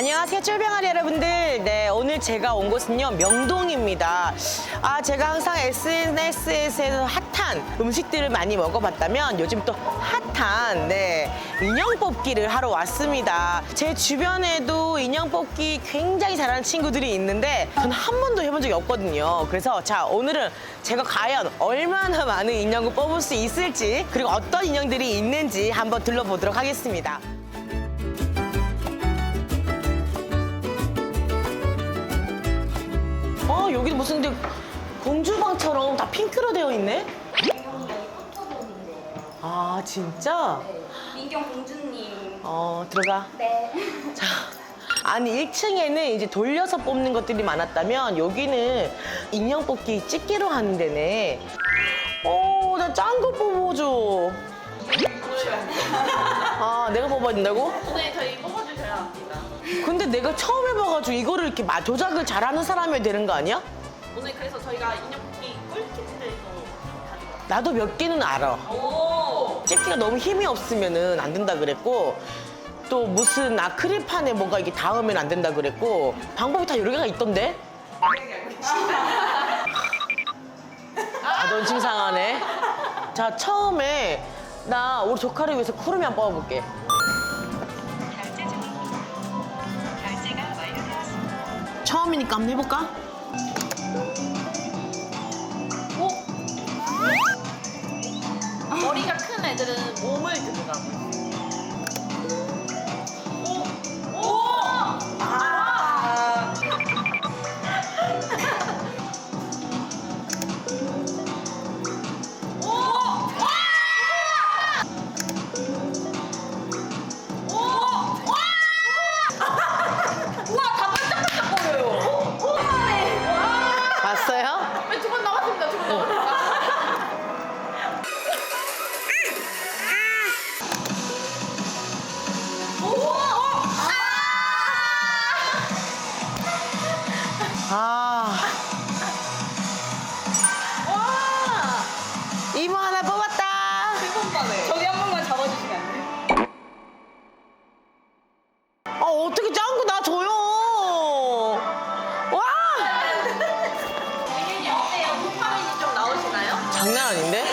안녕하세요 쫄병아리 여러분들. 네 오늘 제가 온 곳은요 명동입니다. 아 제가 항상 SNS에서 핫한 음식들을 많이 먹어봤다면 요즘 또 핫한 네 인형 뽑기를 하러 왔습니다. 제 주변에도 인형 뽑기 굉장히 잘하는 친구들이 있는데 저는 한 번도 해본 적이 없거든요. 그래서 자 오늘은 제가 과연 얼마나 많은 인형을 뽑을 수 있을지 그리고 어떤 인형들이 있는지 한번 둘러보도록 하겠습니다 어 여기 무슨 근데 공주방처럼 다 핑크로 되어 있네? 아 진짜? 민경 공주님. 어 들어가. 네. 자 아니 1층에는 이제 돌려서 뽑는 것들이 많았다면 여기는 인형 뽑기 집게로 하는 데네. 어나 짠 거 뽑아줘. 아 내가 뽑아야 된다고? 네, 저희 합니다. 근데 내가 처음 해봐가지고 이거를 이렇게 마- 조작을 잘하는 사람이 되는 거 아니야? 오늘 그래서 저희가 인형 뽑기 꿀팁들도. 나도 몇 개는 알아. 오! 집기가 너무 힘이 없으면은 안 된다 그랬고 또 무슨 아크릴판에 뭔가 이게 닿으면 안 된다 그랬고 방법이 다 여러 개가 있던데? 자존심 상하네. 자 처음에 나 우리 조카를 위해서 쿠르미 한번 뽑아볼게. 처음이니까 한번 해볼까? 머리가 큰 애들은 몸을 들어가고 아 와! 이모 하나 뽑았다. 세번만에 저기 한 번만 잡아주시면 안 돼요? 아 어떻게 짱구 나 줘요? 와 당연히 어때요? 도파민이 좀 나오시나요? 장난 아닌데?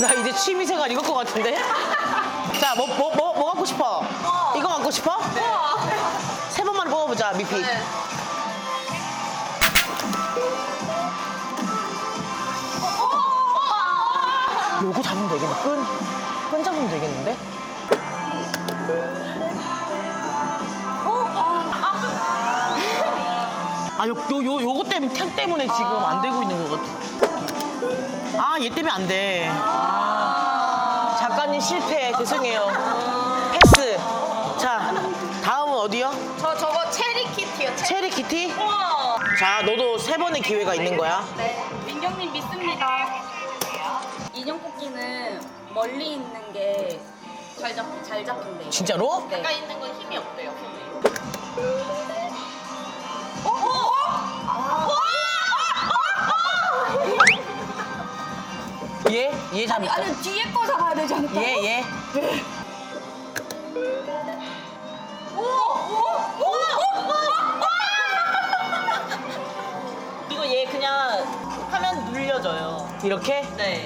나 이제 취미생활 이걸 것 같은데? 자, 뭐, 뭐, 뭐, 뭐 갖고 싶어? 이거 갖고 싶어? 우와! 세 번만 뽑아보자, 미피. 네. 요거 잡으면 되겠네. 끈, 끈 잡으면 되겠는데? 아, 요, 요, 요, 요거 때문에, 템 때문에 지금 안 되고 있는 것 같아. 아, 얘 때문에 안 돼. 작가님 실패. 죄송해요. 패스. 자, 다음은 어디요? 저 저거 체리 키티요. 체리. 체리 키티? 우와! 자, 너도 세 번의 기회가 있는 거야. 네. 민경님 믿습니다. 인형 뽑기는 멀리 있는 게 잘 잡, 잘 잡힌대요. 진짜로? 네. 가까이 있는 건 힘이 없대요, 손에. 얘? 얘 잡을까? 아니 뒤에 거 잡아야 되지 않을까? 얘, 얘. 오! 오! 오! 오! 이거 얘 그냥 하면 눌려져요. 이렇게? 네.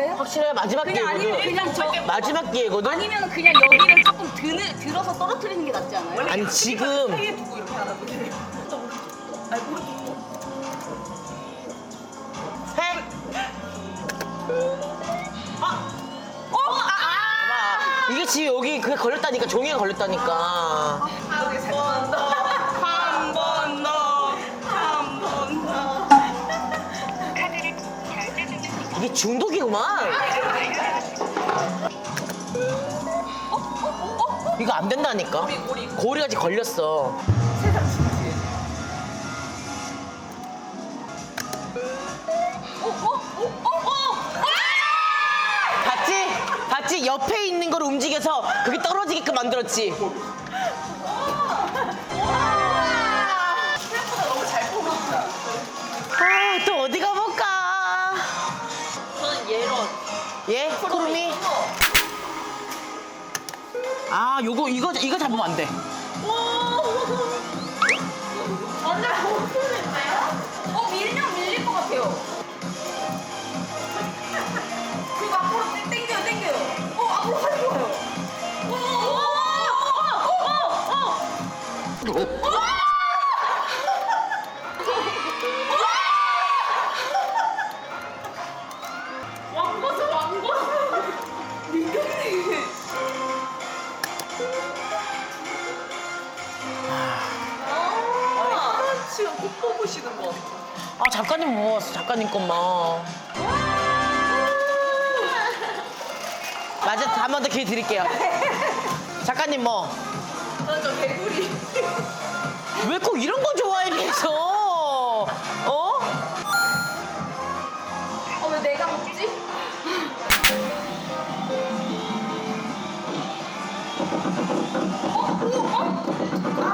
확실해요? 확실해 마지막 그냥 기회거든. 아니면 그냥 저 마지막 기회거든. 아니면 그냥 여기를 조금 드는, 들어서 떨어뜨리는 게 낫지 않아요? 아니 지금 두고 이렇게 하나 보네. 아니 무릎 꿇고. 해. 어? 아! 봐봐. 이게 지금 여기 그게 걸렸다니까 종이가 걸렸다니까. 한번 더. 한 중독이구만. 이거 안 된다니까. 고리, 지금 걸렸어. 봤지? 봤지? 옆에 있는 걸 움직여서 그게 떨어지게끔 만들었지. 아, 요거, 이거, 이거 잡으면 안 돼. 꼭 뽑으시는 거. 아, 작가님 뭐 먹었어, 작가님 것만. 맞아, 한번 더 기회 드릴게요. 작가님 뭐? 맞아, 개구리. 왜꼭 이런 거 좋아해, 계속? 어? 어, 왜 내가 먹지? 어? 오, 어? 아.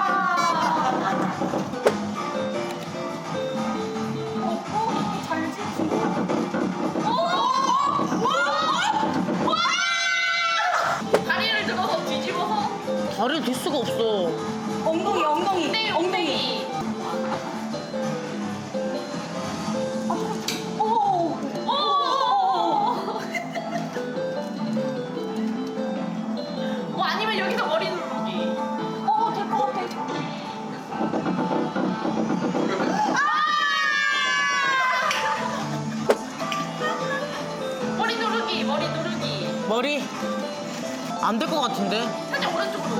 안 될 것 같은데? 살짝 오른쪽으로.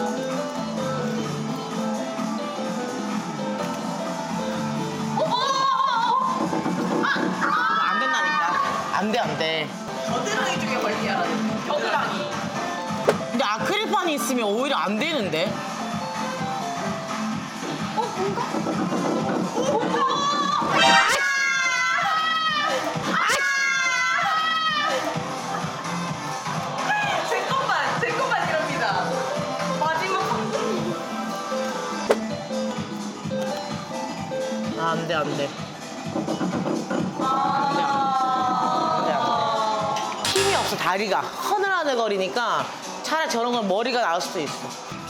어, 어, 어, 어. 아, 안 된다니까. 안 돼, 안 돼. 겨드랑이 중에 멀리하라는. 겨드랑이. 근데 아크릴판이 있으면 오히려 안 되는데? 어, 뭔가? 제 안 돼, 안 돼. 힘이 없어, 다리가. 허늘허늘거리니까 차라리 저런 건 머리가 나올 수도 있어.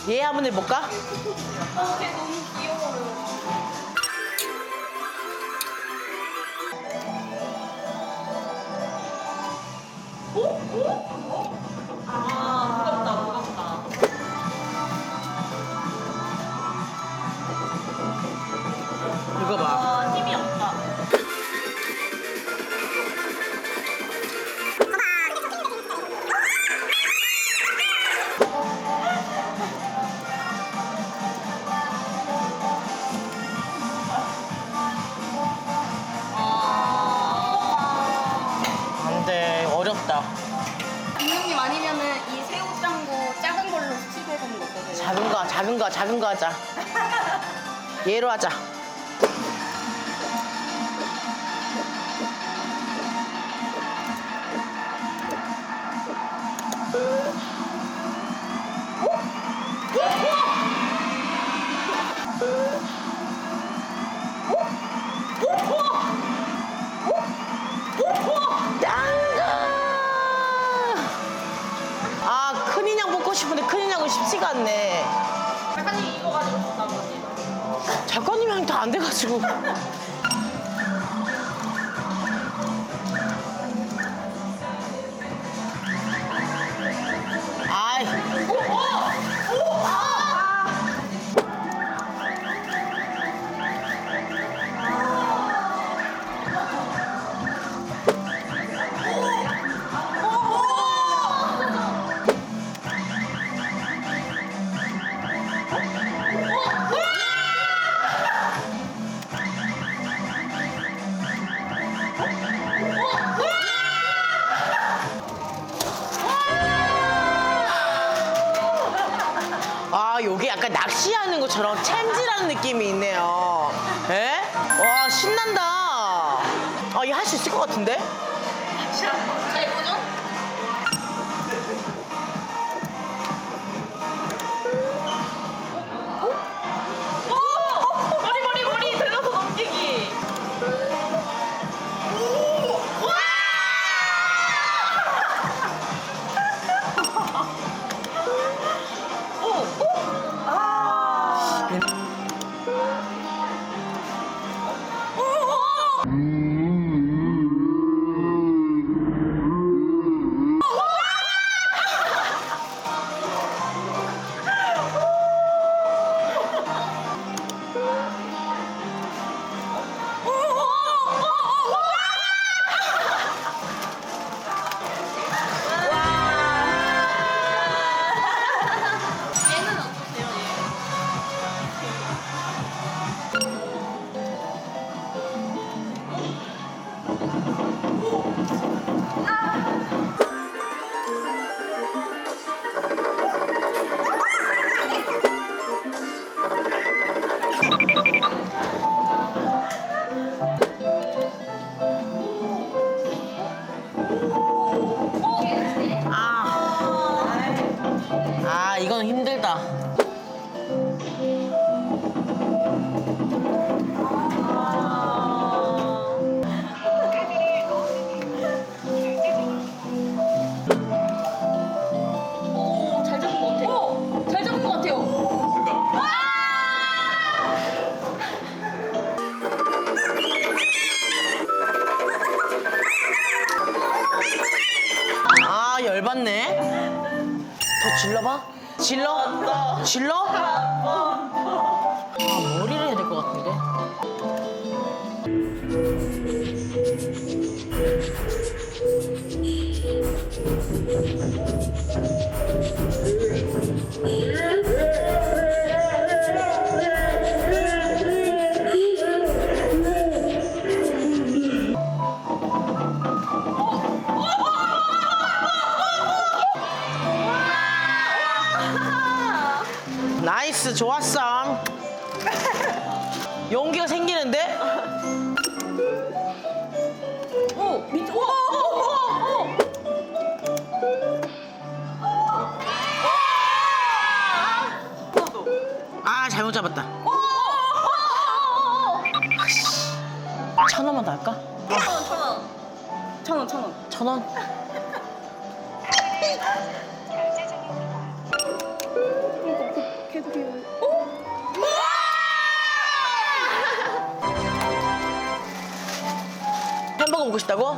얘 한번 해볼까? 어, 얘로 하자. 아이. 것처럼 챔질하는 느낌이 있네요. 에? 와, 신난다. 아, 얘할수 있을 것 같은데? 천 원. 햄버거 먹고 싶다고?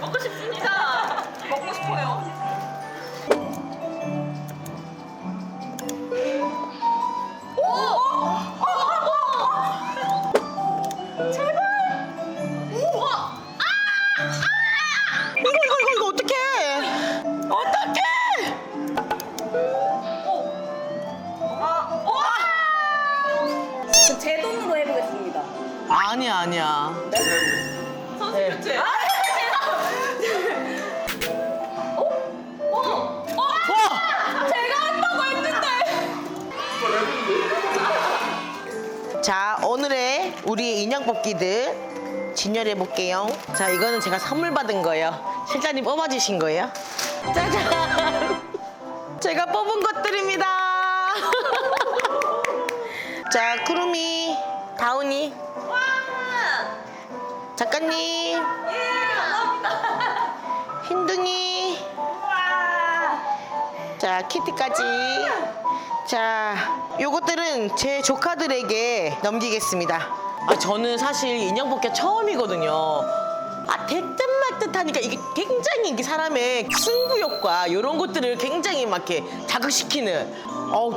먹고 싶습니다. 먹고 싶어요. 아니야, 아니야. 선수 네. 교체. 와! 제가 한다고 했는데. 자, 오늘의 우리 인형 뽑기들 진열해 볼게요. 자, 이거는 제가 선물 받은 거예요. 실장님 뽑아주신 거예요. 짜잔! 제가 뽑은 것들입니다. 자, 쿠루미, 다운이, 작가님, 흰둥이, 자, 키티까지. 자, 요것들은 제 조카들에게 넘기겠습니다. 아, 저는 사실 인형 뽑기 처음이거든요. 아, 됐든 말듯 하니까 이게 굉장히 이게 사람의 승부욕과 이런 것들을 굉장히 막 이렇게 자극시키는. 어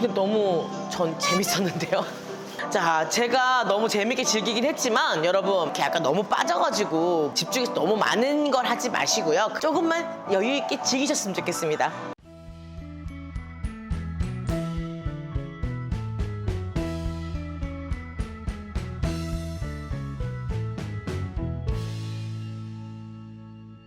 근데 너무 전 재밌었는데요. 자, 제가 너무 재밌게 즐기긴 했지만 여러분 이렇게 약간 너무 빠져가지고 집중해서 너무 많은 걸 하지 마시고요. 조금만 여유 있게 즐기셨으면 좋겠습니다.